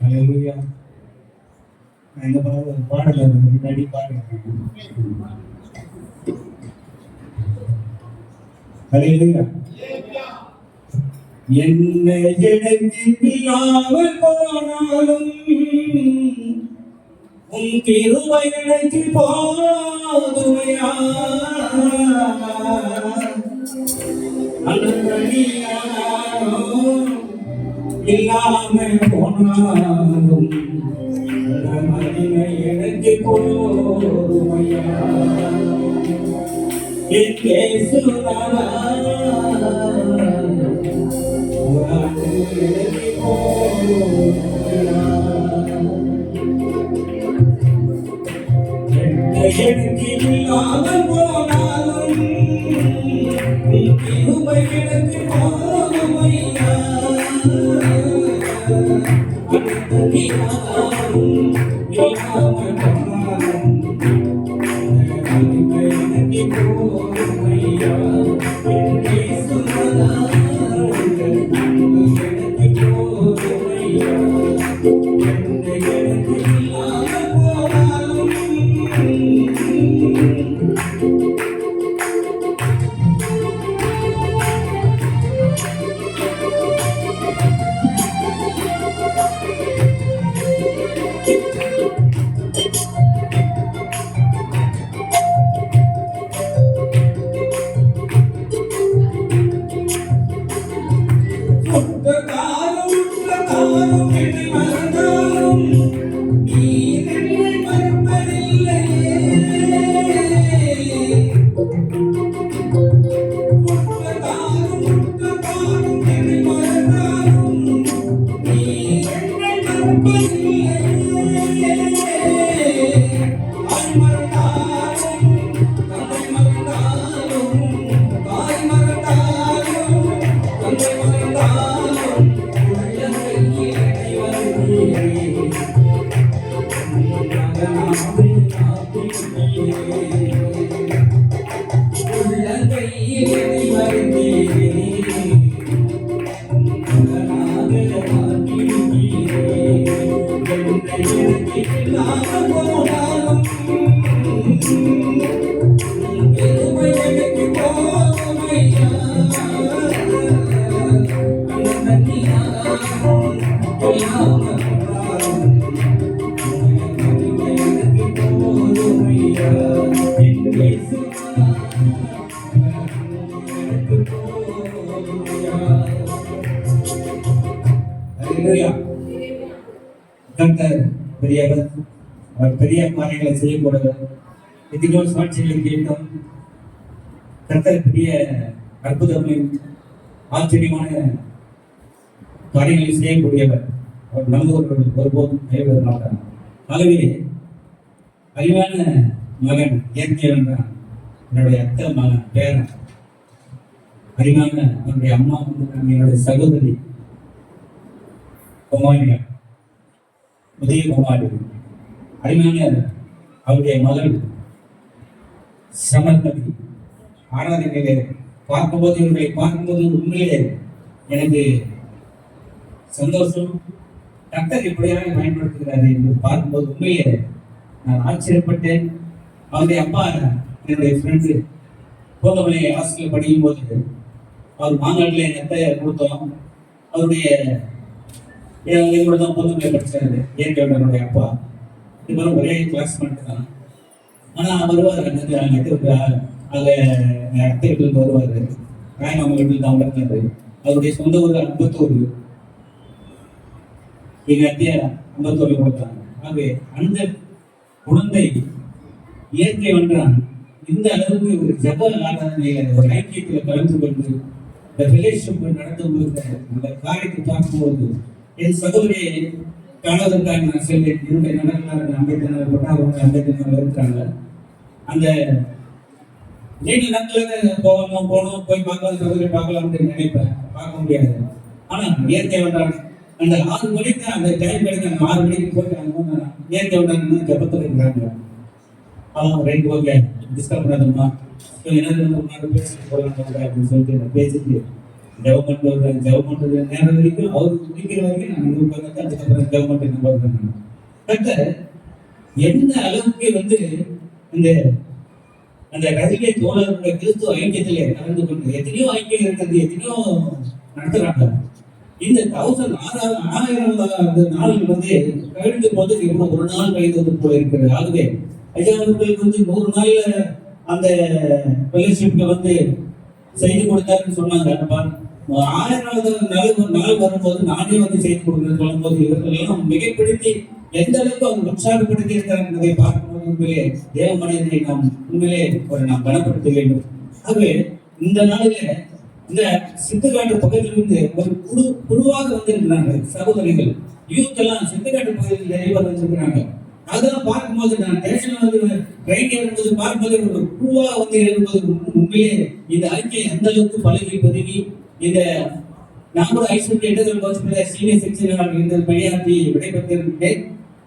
ஹalleluya இந்த பாடல் பாடல முன்னாடி எனக்கு போனாலும் உன் திருவை எனக்கு போதுமையா? இல்லாம போனாலும் எனக்கு எனக்கு போனாலும் எனக்கு 你的 பெரியவர் அவர் பெரிய காரியங்களை செய்யக்கூடவர் எத்தனையோ சாட்சிகளை கேட்டோம். கர்த்தர் பெரிய அற்புதங்களையும் ஆச்சரியமான காரியங்களை செய்யக்கூடியவர். அவர் நம்புவர்கள் ஒருபோதும் கைவிட மாட்டார். ஆகவே அறிவான மகன் இயற்கையவன் தான் என்னுடைய அத்தை மகன் பேரன். அறிவான என்னுடைய அம்மா வந்து என்னுடைய சகோதரி குமாரியா உதய குமாரி அவருடைய மகள் சமர்மதி ஆராதனையிலே பார்க்கும்போது இவர்களை பார்க்கும்போது உண்மையிலே எனக்கு சந்தோஷம். கர்த்தர் இப்படியாக பயன்படுத்துகிறார் என்று பார்க்கும்போது உண்மையிலே நான் ஆச்சரியப்பட்டேன். அவருடைய அப்பா என்னுடைய ஃப்ரெண்டு கோதமலை ஹாஸ்டலில் படிக்கும் போது அவர் மாநாட்டில் என் கொடுத்தோம். அவருடைய எங்களோட தான் பொதுமையை படிச்சாரு இயற்கையோட அப்பா. இது மாதிரி ஒரே கிளாஸ்மேட் தான். ஆனால் வருவார் அங்கே அங்கே அங்கே அத்தை வீட்டுக்கு வருவார். ராயமாமா வீட்டில் தான் வளர்த்தாரு அவருடைய சொந்த ஊர் அம்பத்தூர். எங்க அத்தையா அம்பத்தூரில் கொடுத்தாங்க. ஆகவே அந்த குழந்தை இயற்கை வென்றான் இந்த அளவுக்கு ஒரு ஜப ஆராதனையில ஒரு ஐக்கியத்தில் கலந்து கொண்டு இந்த ரிலேஷன் நடந்து கொண்டு அந்த காரியத்தை பார்க்கும்போது என் சகோதரியை காணதற்காக நான் செல்வேன் என்னுடைய நண்பர்கள் அம்பேத்கர் போட்டால் அவங்க அம்பேத்கர் இருக்காங்க. அந்த நீண்ட நேரத்தில் போகணும் போகணும் போய் பார்க்கலாம் சகோதரி பார்க்கலாம்னு நினைப்பேன். பார்க்க முடியாது. ஆனால் இயற்கை வந்தாங்க. அந்த ஆறு மணிக்கு அந்த டைம் கிடைக்க அந்த ஆறு மணிக்கு போயிட்டாங்க இயற்கை வந்தாங்க. ஜபத்தில் இருக்கிறாங்க அவங்க ரெண்டு ஓகே டிஸ்டர்ப் பண்ணாதம்மா. என்ன பேசிட்டு போகலாம் அப்படின்னு சொல்லிட்டு நான் பேசிட்டு ஜெபம் பண்ணுறது ஜெபம் பண்ணுறது நேரம் வரைக்கும் அவர் முடிக்கிற வரைக்கும் நான் இங்கே உட்காந்து அதுக்கப்புறம் ஜெபம் பண்ணி நம்பர் கத்த எந்த அளவுக்கு வந்து இந்த அந்த கதிரை தோழர்களுடைய கிறிஸ்துவ ஐக்கியத்திலே கலந்து கொண்டு எத்தனையோ ஐக்கியம் இருக்கிறது எத்தனையோ நடத்துறாங்க இந்த தௌசண்ட் ஆறாயிரம் ஆயிரம் நாள் வந்து கழிந்து போது இவ்வளவு ஒரு நாள் கழிந்து போல இருக்கிறது ஆகவே ஐயா அவர்களுக்கு வந்து நூறு நாள்ல அந்த ஃபெலோஷிப்ல வந்து செய்து கொடுத்தாருன்னு சொன்னாங்க அப்ப ஆயிரம் நாள் நாள் வரும்போது நானே வந்து செய்து கொடுக்குறேன்னு வரும்போது இவர்கள் எல்லாம் மிகைப்படுத்தி எந்த அளவுக்கு அவர் உற்சாகப்படுத்தி இருக்கிறார் என்பதை பார்க்கும்போது உண்மையிலே தேவ மனிதனை நாம் உண்மையிலே ஒரு நாம் பலப்படுத்த வேண்டும். ஆகவே இந்த நாளில இந்த சித்துக்காட்டு பகுதியிலிருந்து ஒரு குழு குழுவாக வந்திருக்கிறாங்க சகோதரிகள். யூத் எல்லாம் சித்துக்காட்டு பகுதியில் நிறைய வந்திருக்கிறாங்க அதெல்லாம் பார்க்கும்போது நான் ஸ்டேஷன்ல வந்து ட்ரெயின் ஏறும்போது பார்க்கும்போது ஒரு பூவா வந்து ஏறும்போது உண்மையிலே இந்த ஐக்கியம் எந்த அளவுக்கு பழகி பதுங்கி இந்த நான் கூட ஐஸ்வர்ய இடங்கள் சீனியர் செக்ஷன் இந்த பணியாற்றி விடைபெற்றிருந்தேன்.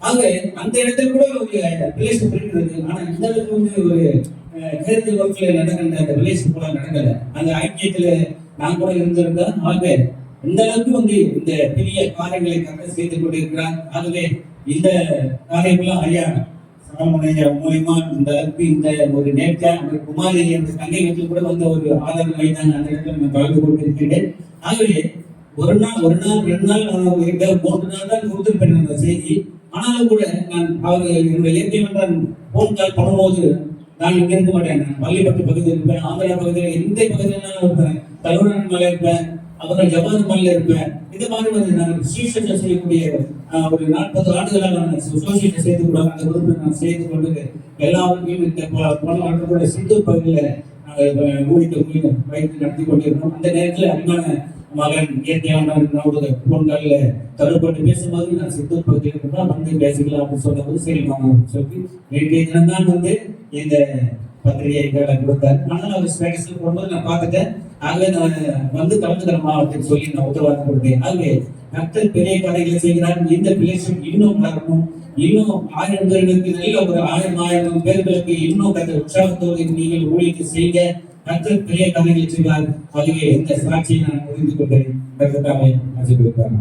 ஆக அந்த இடத்துல கூட ஒரு ரிலேஷன் இருக்கிறது ஆனா இந்த அளவுக்கு வந்து ஒரு கருத்து வகுப்புல நடக்கின்ற அந்த ரிலேஷன் கூட நடக்கல. அந்த ஐக்கியத்துல நான் கூட இருந்திருந்தேன். ஆக இந்த அளவுக்கு வந்து இந்த பெரிய காரியங்களை கட்ட செய்து கொண்டிருக்கிறார் ஆகவே இந்த காரியமெல்லாம் ஐயா சாலமனையா மூலியமா இந்த அளவுக்கு இந்த ஒரு நேர்த்தியா அந்த குமாரி அந்த சங்கீதத்தில் கூட வந்து ஒரு ஆதரவு மைதான் அந்த இடத்துல நான் கலந்து கொண்டிருக்கிறேன் ஆகவே ஒரு நாள் ஒரு நாள் ரெண்டு நாள் நான் இருக்க மூன்று நாள் தான் கொடுத்திருப்பேன் அந்த செய்தி. ஆனாலும் கூட நான் அவர் என்னுடைய இயற்கை மன்றம் போன் கால் பண்ணும்போது நான் இங்க இருக்க மாட்டேன். நான் பள்ளிப்பட்டு பகுதியில் இருப்பேன் ஆந்திரா பகுதியில் எந்த பகுதியிலும் இருப்பேன். தலைவரன் மலை இருப்பேன். அப்புறம் ஜவான் மலையில இருப்பேன் இது மாதிரி வந்து நான் சுவிசேஷம் செய்யக்கூடிய ஒரு நாற்பது ஆண்டுகளாக நான் சுவிசேஷம் செய்து கூட அந்த குரூப்பை நான் செய்து கொண்டு எல்லாருக்கும் இந்த ப- போன ஆண்டுகளுடைய பகுதியில் நாங்கள் ஊழிக்க வைத்து நடத்தி கொண்டிருக்கோம் அந்த நேரத்தில் அன்பான மகன் இயற்கையான நம்முடைய போன்களில் தொடர்பட்டு பேசும்போது நான் சித்தூர் பகுதியில் இருந்தால் வந்து பேசிக்கலாம் அப்படின்னு சொன்னபோது சரி மாமா சொல்லி நேற்றைய தினம்தான் வந்து இந்த பத்திரிகைகளை கொடுத்தார். ஆனால் அவர் ஸ்டேட்டஸில் போடும்போது நான் பார்த்துட்டேன். ஆகவே நான் வந்து கலந்துக்கிறேன் மாவட்டத்தில் சொல்லி நான் உத்தரவாதம் கொடுத்தேன். ஆகவே கர்த்தர் பெரிய கதைகளை செய்கிறார் இந்த பிளேஸும் இன்னும் வளரணும். இன்னும் ஆயிரம் பேர்களுக்கு நல்ல ஒரு ஆயிரம் ஆயிரம் பேர்களுக்கு இன்னும் கத்த உற்சாகத்தோடு நீங்கள் ஊழியத்தை செய்ய கர்த்தர் பெரிய கதைகளை செய்வார் அதுவே இந்த சாட்சியை நான் புரிந்து கொண்டேன் கர்த்தத்தாவை ஆசீர்வதிப்பார்